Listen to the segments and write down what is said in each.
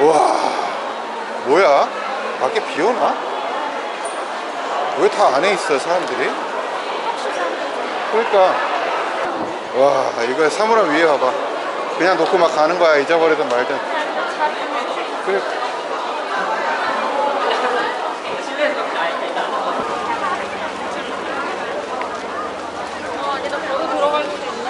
와. 뭐야? 밖에 비 오나? 왜 다 안에 있어 사람들이? 그러니까. 와 이거 사물함 위에 봐봐. 그냥 놓고 막 가는 거야 잊어버리든 말든 그래.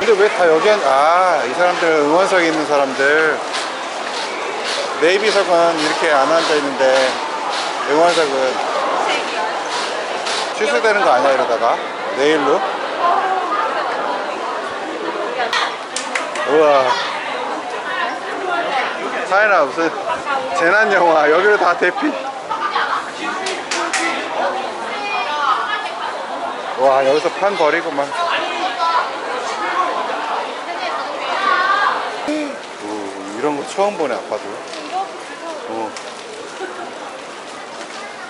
근데 왜 다 여기 앉... 아이 사람들 응원석에 있는 사람들 네이비석은 이렇게 안 앉아 있는데 응원석은 취소되는 거 아니야 이러다가? 내일로? 우와. 사연아 무슨 재난 영화. 여기로 다 대피. 와 여기서 판 버리고만. 오, 이런 거 처음 보네 아빠도 어.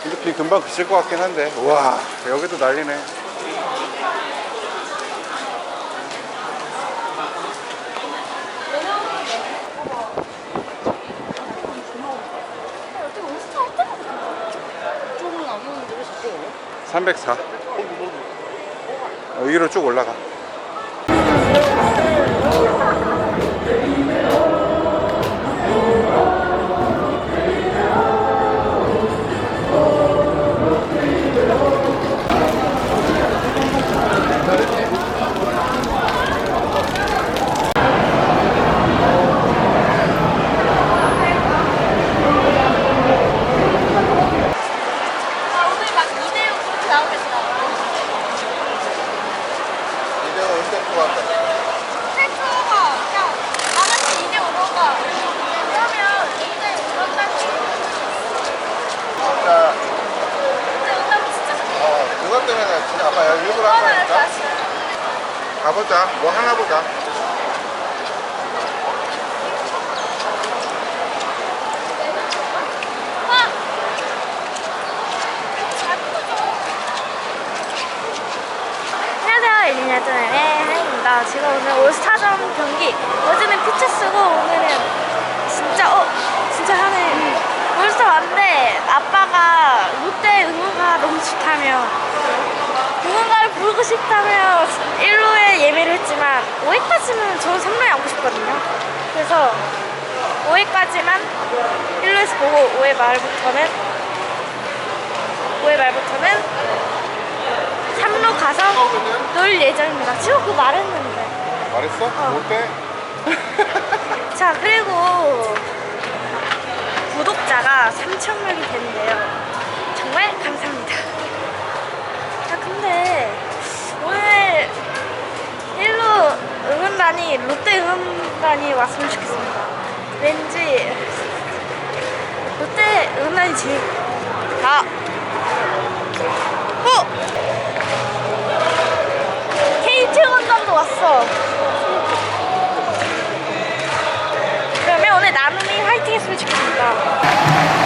근데 비 금방 그칠 것 같긴 한데. 와 여기도 난리네. 쪽은 안 오는데 왜 자꾸 오냐? 304 어, 여기로 쭉 올라가 가보자. 뭐 하나 보자. 제가 오늘 올스타전 경기. 어제는 피치 쓰고 오늘은 진짜 어 진짜 하네. 올스타 왔는데 아빠가 롯데 응원가 너무 좋다며 부르고 싶다며 1루에 예매를 했지만 5회까지는 저는 3루에 앉고 싶거든요 그래서 5회까지만 1루에서 보고 5회 말부터는 5회 말부터는 3루 가서 놀 예정입니다. 지금 그거 말했는데. 말했어? 못돼? 자, 그리고 구독자가 3,000명이 됐는데요. 정말 감사합니다. 아, 근데 오늘 1루 응원단이, 롯데 응원단이 왔으면 좋겠습니다. 왠지 롯데 응원단이 제일. 아! 어! KT 응원단도 왔어. 그러면 오늘 나눔이 화이팅 했으면 좋겠습니다.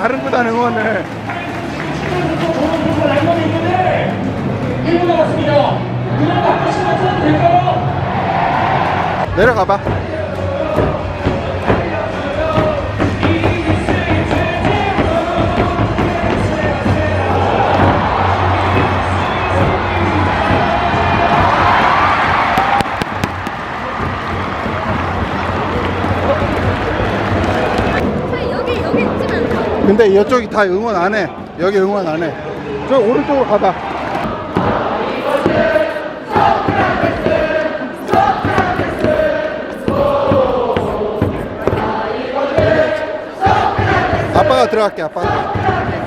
다 알아. 다른 구단 응원을. 1분 남았습니다. 그냥 한 번씩만 써도 될까요? 내려가봐. 근데 이쪽이 다 응원 안 해. 여기 응원 안 해. 저 오른쪽으로 가봐. 아빠가 들어갈게, 아빠가.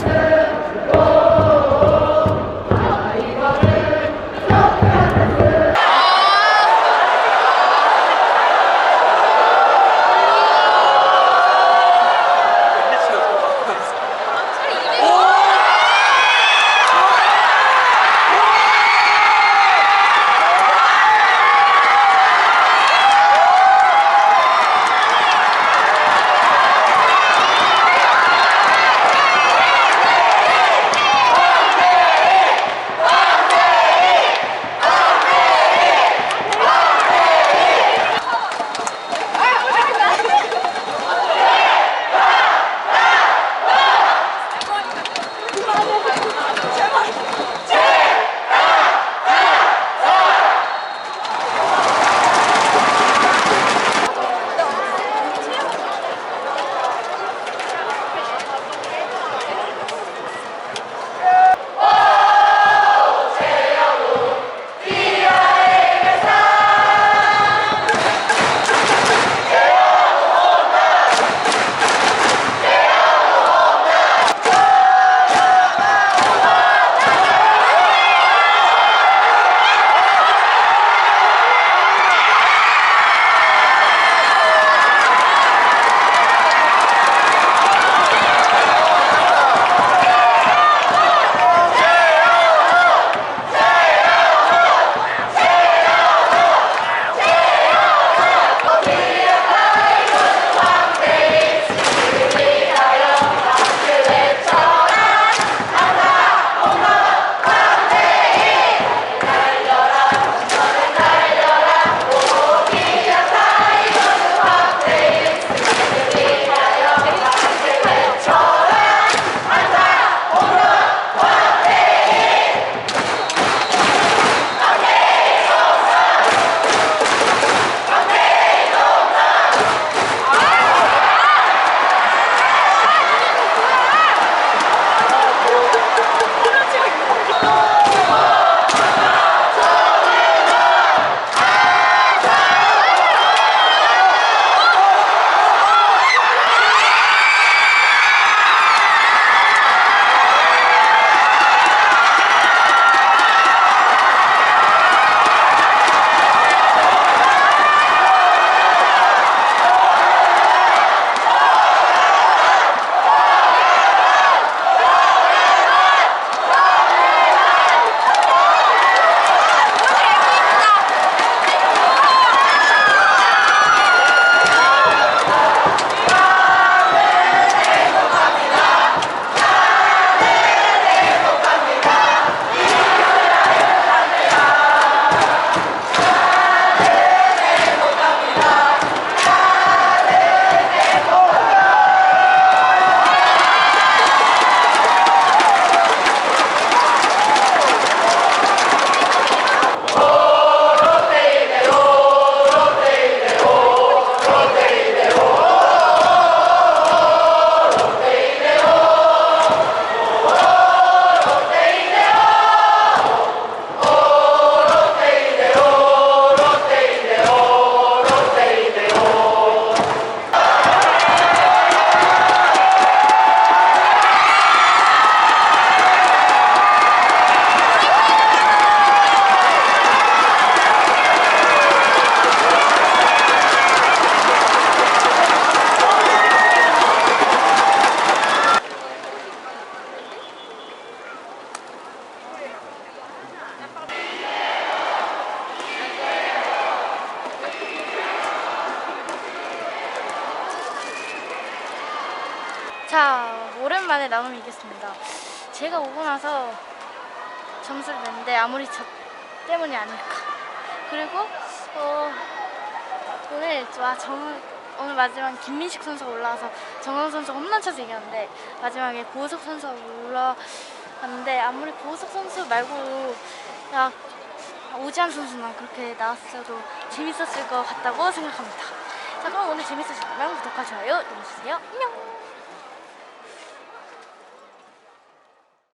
자, 오랜만에 나눔이 이겼습니다. 제가 오고 나서 점수를 냈는데 아무리 저 때문이 아닐까. 그리고 어, 오늘 와 정, 오늘 마지막 김민식 선수가 올라와서 정원 선수가 홈런 쳐서 이겼는데 마지막에 고우석 선수가 올라왔는데 아무리 고우석 선수 말고 야, 오지환 선수만 그렇게 나왔어도 재밌었을 것 같다고 생각합니다. 자 그럼 오늘 재밌으셨다면 구독과 좋아요 눌러주세요. 안녕.